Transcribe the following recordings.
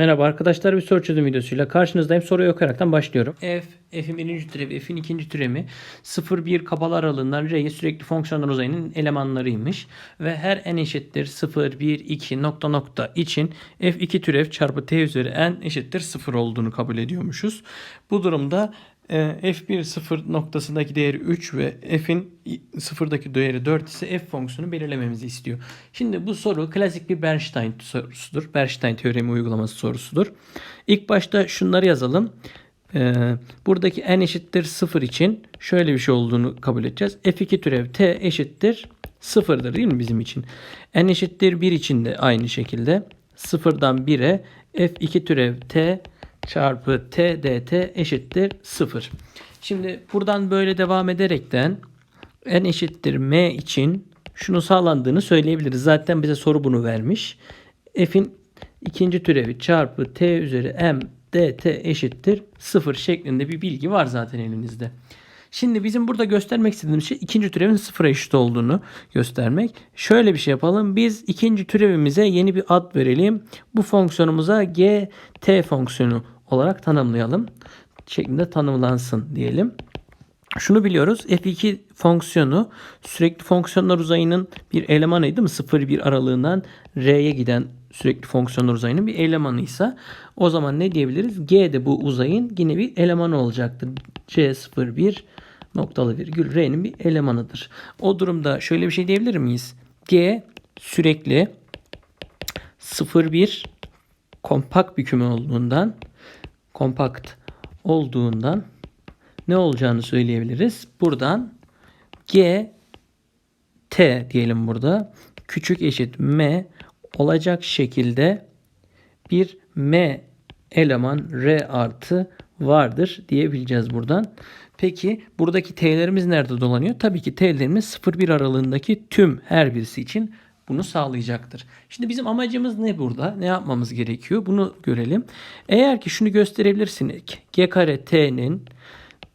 Merhaba arkadaşlar bir soru çözüm videosuyla karşınızdayım. Soruyu okuyaraktan başlıyorum. F, f'in birinci türevi, f'in ikinci türemi 0-1 kapalı aralığından r'ye sürekli fonksiyonlar uzayının elemanlarıymış. Ve her n eşittir 0, 1, 2 nokta nokta için f2 türev çarpı t üzeri n eşittir 0 olduğunu kabul ediyormuşuz. Bu durumda f1 0 noktasındaki değeri 3 ve f'in sıfırdaki değeri 4 ise f fonksiyonu belirlememizi istiyor. Şimdi bu soru klasik bir Bernstein sorusudur. Bernstein teoremi uygulaması sorusudur. İlk başta şunları yazalım. E, buradaki n eşittir 0 için şöyle bir şey olduğunu kabul edeceğiz. f2 türev t eşittir 0'dır değil mi bizim için? n eşittir 1 için de aynı şekilde 0'dan 1'e f2 türev t çarpı t dt eşittir 0. Şimdi buradan böyle devam ederekten n eşittir m için şunu sağlandığını söyleyebiliriz. Zaten bize soru bunu vermiş. f'in ikinci türevi çarpı t üzeri m dt eşittir 0 şeklinde bir bilgi var zaten elinizde. Şimdi bizim burada göstermek istediğimiz şey ikinci türevin sıfıra eşit olduğunu göstermek. Şöyle bir şey yapalım. Biz ikinci türevimize yeni bir ad verelim. Bu fonksiyonumuza gt fonksiyonu olarak tanımlayalım. Şeklinde tanımlansın diyelim. Şunu biliyoruz. F2 fonksiyonu sürekli fonksiyonlar uzayının bir elemanıydı mı? 0-1 aralığından R'ye giden sürekli fonksiyonlar uzayının bir elemanıysa o zaman ne diyebiliriz? G de bu uzayın yine bir elemanı olacaktır. C01 noktalı virgül R'nin bir elemanıdır. O durumda şöyle bir şey diyebilir miyiz? G sürekli 0-1 kompakt bir küme olduğundan kompakt olduğundan ne olacağını söyleyebiliriz. Buradan G T diyelim burada. Küçük eşit M olacak şekilde bir M eleman R artı vardır diyebileceğiz buradan. Peki buradaki T'lerimiz nerede dolanıyor? Tabii ki T'lerimiz 0-1 aralığındaki tüm her birisi için bunu sağlayacaktır. Şimdi bizim amacımız ne burada? Ne yapmamız gerekiyor? Bunu görelim. Eğer ki şunu gösterebilirsiniz. G kare T'nin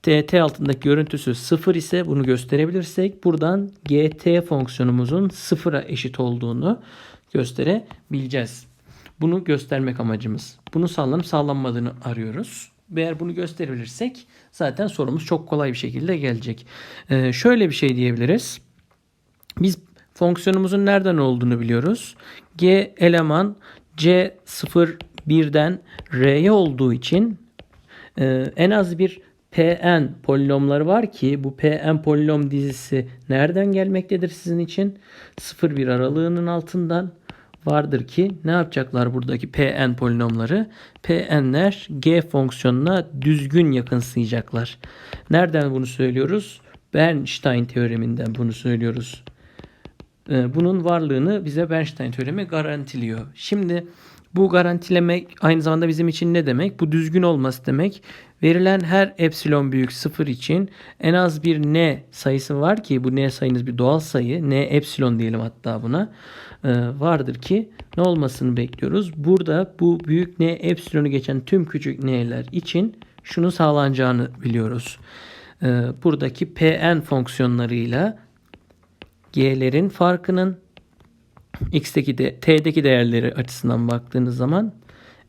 tt altındaki görüntüsü 0 ise bunu gösterebilirsek buradan gt fonksiyonumuzun 0'a eşit olduğunu gösterebileceğiz. Bunu göstermek amacımız. Bunu sağlanıp sağlanmadığını arıyoruz. Eğer bunu gösterebilirsek zaten sorumuz çok kolay bir şekilde gelecek. Ee, şöyle bir şey diyebiliriz. Biz fonksiyonumuzun nereden olduğunu biliyoruz. G eleman C 0 1'den R'ye olduğu için e, en az bir Pn polinomları var ki bu Pn polinom dizisi nereden gelmektedir sizin için? 0-1 aralığının altından vardır ki ne yapacaklar buradaki Pn polinomları? Pn'ler g fonksiyonuna düzgün yakınsayacaklar. Nereden bunu söylüyoruz? Bernstein teoreminden bunu söylüyoruz. Ee, bunun varlığını bize Bernstein teoremi garantiliyor. Şimdi bu garantilemek aynı zamanda bizim için ne demek? Bu düzgün olması demek. Verilen her epsilon büyük sıfır için en az bir n sayısı var ki bu n sayınız bir doğal sayı. n epsilon diyelim hatta buna. Ee, vardır ki ne olmasını bekliyoruz. Burada bu büyük n epsilonu geçen tüm küçük n'ler için şunu sağlanacağını biliyoruz. Ee, buradaki pn fonksiyonlarıyla g'lerin farkının x'teki de t'deki değerleri açısından baktığınız zaman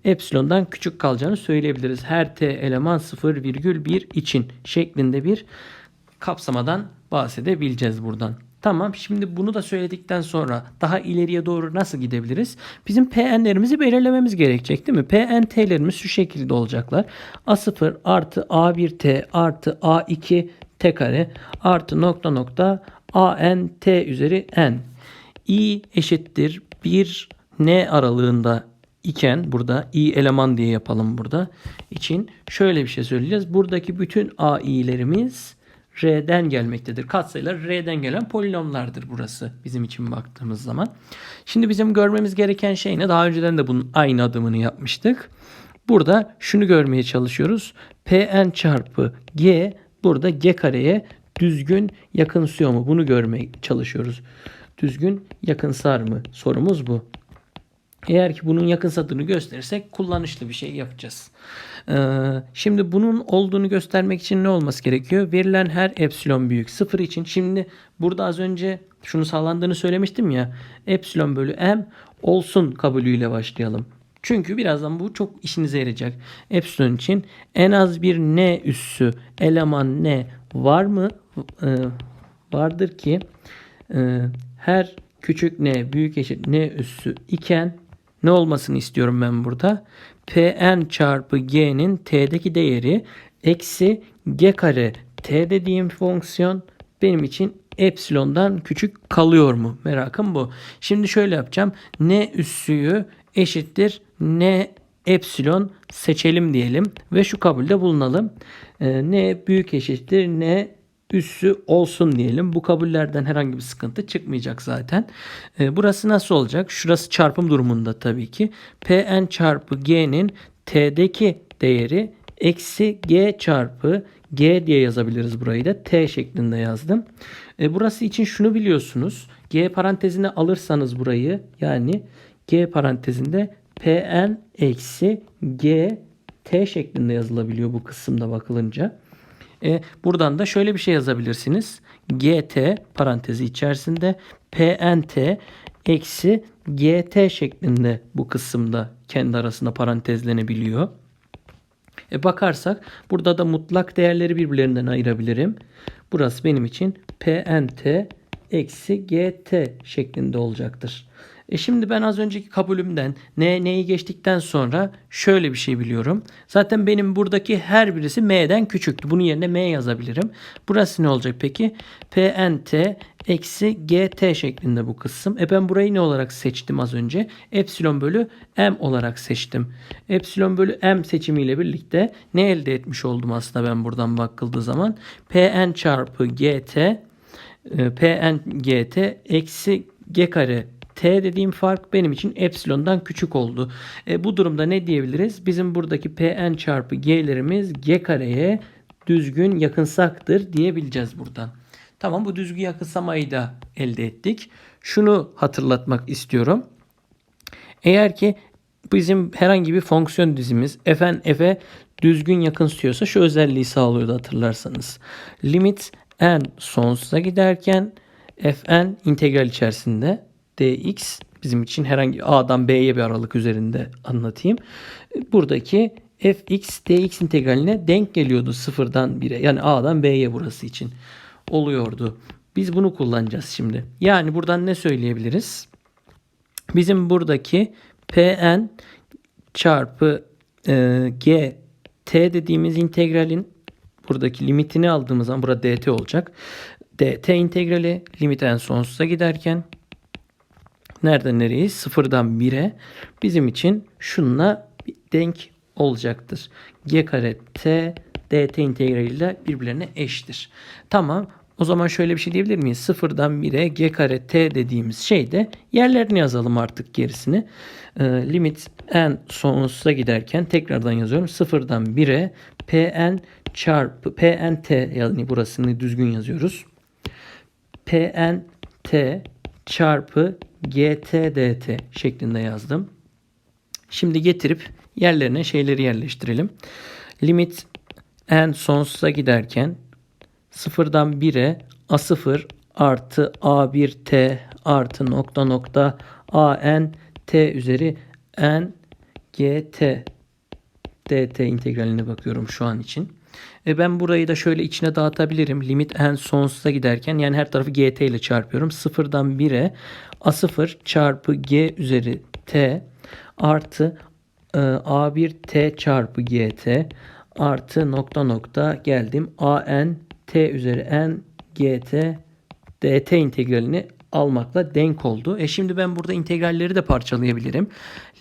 epsilondan küçük kalacağını söyleyebiliriz. Her t eleman 0,1 için şeklinde bir kapsamadan bahsedebileceğiz buradan. Tamam şimdi bunu da söyledikten sonra daha ileriye doğru nasıl gidebiliriz? Bizim pn'lerimizi belirlememiz gerekecek değil mi? pn t'lerimiz şu şekilde olacaklar. a0 artı a1t artı a2 t kare artı nokta nokta an t üzeri n i eşittir 1 n aralığında iken burada i eleman diye yapalım burada için şöyle bir şey söyleyeceğiz. Buradaki bütün a i'lerimiz r'den gelmektedir. Katsayılar r'den gelen polinomlardır burası bizim için baktığımız zaman. Şimdi bizim görmemiz gereken şey ne? Daha önceden de bunun aynı adımını yapmıştık. Burada şunu görmeye çalışıyoruz. Pn çarpı g burada g kareye düzgün yakınsıyor mu? Bunu görmeye çalışıyoruz düzgün yakınsar mı? Sorumuz bu. Eğer ki bunun yakınsadığını gösterirsek kullanışlı bir şey yapacağız. Ee, şimdi bunun olduğunu göstermek için ne olması gerekiyor? Verilen her epsilon büyük sıfır için. Şimdi burada az önce şunu sağlandığını söylemiştim ya. Epsilon bölü m olsun kabulüyle başlayalım. Çünkü birazdan bu çok işinize yarayacak. Epsilon için en az bir n üssü eleman n var mı? Ee, vardır ki e, her küçük n büyük eşit n üssü iken ne olmasını istiyorum ben burada? Pn çarpı g'nin t'deki değeri eksi g kare t dediğim fonksiyon benim için epsilondan küçük kalıyor mu? Merakım bu. Şimdi şöyle yapacağım. N üssüyü eşittir n epsilon seçelim diyelim ve şu kabulde bulunalım. Ee, n büyük eşittir n üssü olsun diyelim. Bu kabullerden herhangi bir sıkıntı çıkmayacak zaten. Ee, burası nasıl olacak? Şurası çarpım durumunda tabii ki. Pn çarpı g'nin t'deki değeri eksi g çarpı g diye yazabiliriz burayı da. t şeklinde yazdım. E, burası için şunu biliyorsunuz. g parantezine alırsanız burayı yani g parantezinde pn eksi g t şeklinde yazılabiliyor bu kısımda bakılınca. E, buradan da şöyle bir şey yazabilirsiniz. gt parantezi içerisinde pnt eksi gt şeklinde bu kısımda kendi arasında parantezlenebiliyor. E bakarsak burada da mutlak değerleri birbirlerinden ayırabilirim. Burası benim için pnt eksi gt şeklinde olacaktır. E şimdi ben az önceki kabulümden n neyi geçtikten sonra şöyle bir şey biliyorum. Zaten benim buradaki her birisi m'den küçüktü. Bunun yerine m yazabilirim. Burası ne olacak peki? pnt eksi gt şeklinde bu kısım. E ben burayı ne olarak seçtim az önce? Epsilon bölü m olarak seçtim. Epsilon bölü m seçimiyle birlikte ne elde etmiş oldum aslında ben buradan bakıldığı zaman? pn çarpı gt e, pn gt eksi g kare t dediğim fark benim için epsilondan küçük oldu. E, bu durumda ne diyebiliriz? Bizim buradaki pn çarpı g'lerimiz g kareye düzgün yakınsaktır diyebileceğiz buradan. Tamam bu düzgün yakınsamayı da elde ettik. Şunu hatırlatmak istiyorum. Eğer ki bizim herhangi bir fonksiyon dizimiz fn f'e düzgün yakınsıyorsa şu özelliği sağlıyordu hatırlarsanız. Limit n sonsuza giderken fn integral içerisinde dx bizim için herhangi a'dan b'ye bir aralık üzerinde anlatayım. Buradaki fx dx integraline denk geliyordu sıfırdan 1'e yani a'dan b'ye burası için oluyordu. Biz bunu kullanacağız şimdi. Yani buradan ne söyleyebiliriz? Bizim buradaki pn çarpı e, g t dediğimiz integralin buradaki limitini aldığımız zaman burada dt olacak. dt integrali limit en sonsuza giderken nereden nereyiz? Sıfırdan 1'e bizim için şununla denk olacaktır. g kare t dt integraliyle birbirlerine eşittir. Tamam. O zaman şöyle bir şey diyebilir miyiz? Sıfırdan 1'e g kare t dediğimiz şeyde yerlerini yazalım artık gerisini. E, limit n sonsuza giderken tekrardan yazıyorum. Sıfırdan 1'e pn çarpı pnt yani burasını düzgün yazıyoruz. pnt çarpı gt dt şeklinde yazdım. Şimdi getirip yerlerine şeyleri yerleştirelim. Limit n sonsuza giderken sıfırdan 1'e a0 artı a1t artı nokta nokta an t üzeri n gt dt integraline bakıyorum şu an için. E ben burayı da şöyle içine dağıtabilirim. Limit n sonsuza giderken yani her tarafı gt ile çarpıyorum. Sıfırdan 1'e a0 çarpı g üzeri t artı e, a1t çarpı gt artı nokta nokta geldim. an t üzeri n gt dt integralini almakla denk oldu. E şimdi ben burada integralleri de parçalayabilirim.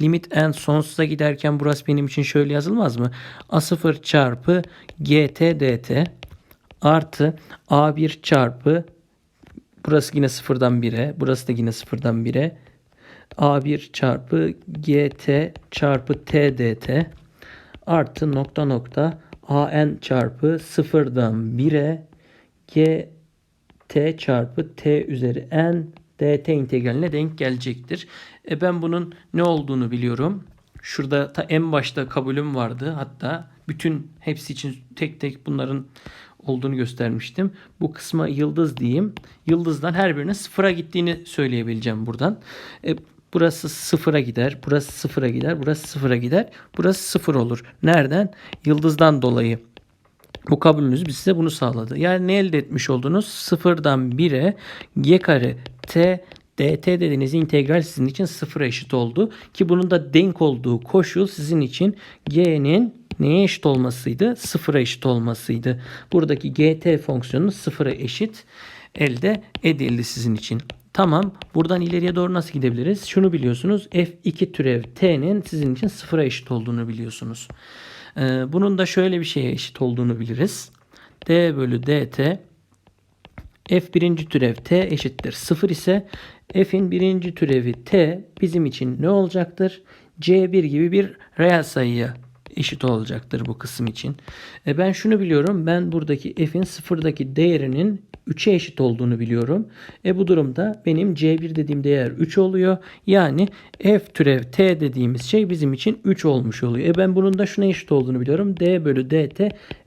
Limit n sonsuza giderken burası benim için şöyle yazılmaz mı? a0 çarpı gt dt artı a1 çarpı burası yine sıfırdan 1'e burası da yine sıfırdan 1'e a1 çarpı gt çarpı t dt artı nokta nokta an çarpı sıfırdan 1'e g t çarpı t üzeri n dt integraline denk gelecektir. E ben bunun ne olduğunu biliyorum. Şurada ta en başta kabulüm vardı. Hatta bütün hepsi için tek tek bunların olduğunu göstermiştim. Bu kısma yıldız diyeyim. Yıldızdan her birine sıfıra gittiğini söyleyebileceğim buradan. E, Burası sıfıra gider. Burası sıfıra gider. Burası sıfıra gider. Burası sıfır olur. Nereden? Yıldızdan dolayı. Bu kabulünüz size bunu sağladı. Yani ne elde etmiş oldunuz? Sıfırdan 1'e g kare t dt dediğiniz integral sizin için sıfıra eşit oldu. Ki bunun da denk olduğu koşul sizin için g'nin neye eşit olmasıydı? Sıfıra eşit olmasıydı. Buradaki gt fonksiyonu sıfıra eşit elde edildi sizin için. Tamam. Buradan ileriye doğru nasıl gidebiliriz? Şunu biliyorsunuz. F2 türev t'nin sizin için sıfıra eşit olduğunu biliyorsunuz. Ee, bunun da şöyle bir şeye eşit olduğunu biliriz. d bölü dt f birinci türev t eşittir 0 ise f'in birinci türevi t bizim için ne olacaktır? c1 gibi bir reel sayıya eşit olacaktır bu kısım için. E ben şunu biliyorum. Ben buradaki f'in sıfırdaki değerinin 3'e eşit olduğunu biliyorum. E bu durumda benim C1 dediğim değer 3 oluyor. Yani F türev T dediğimiz şey bizim için 3 olmuş oluyor. E ben bunun da şuna eşit olduğunu biliyorum. D bölü DT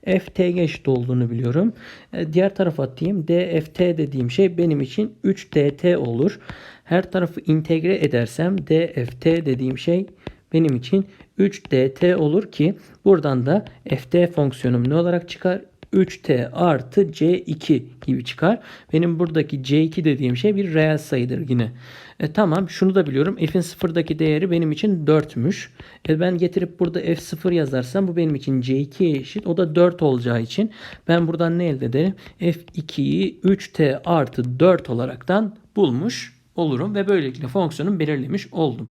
F T'ye eşit olduğunu biliyorum. E diğer tarafa atayım. D F T dediğim şey benim için 3 DT olur. Her tarafı integre edersem D F T dediğim şey benim için 3 dt olur ki buradan da ft fonksiyonum ne olarak çıkar? 3t artı c2 gibi çıkar. Benim buradaki c2 dediğim şey bir reel sayıdır yine. E, tamam şunu da biliyorum. f'in sıfırdaki değeri benim için 4'müş. E, ben getirip burada f0 yazarsam bu benim için c2'ye eşit. O da 4 olacağı için ben buradan ne elde ederim? f2'yi 3t artı 4 olaraktan bulmuş olurum ve böylelikle fonksiyonu belirlemiş oldum.